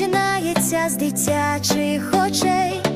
починається з дитячих очей.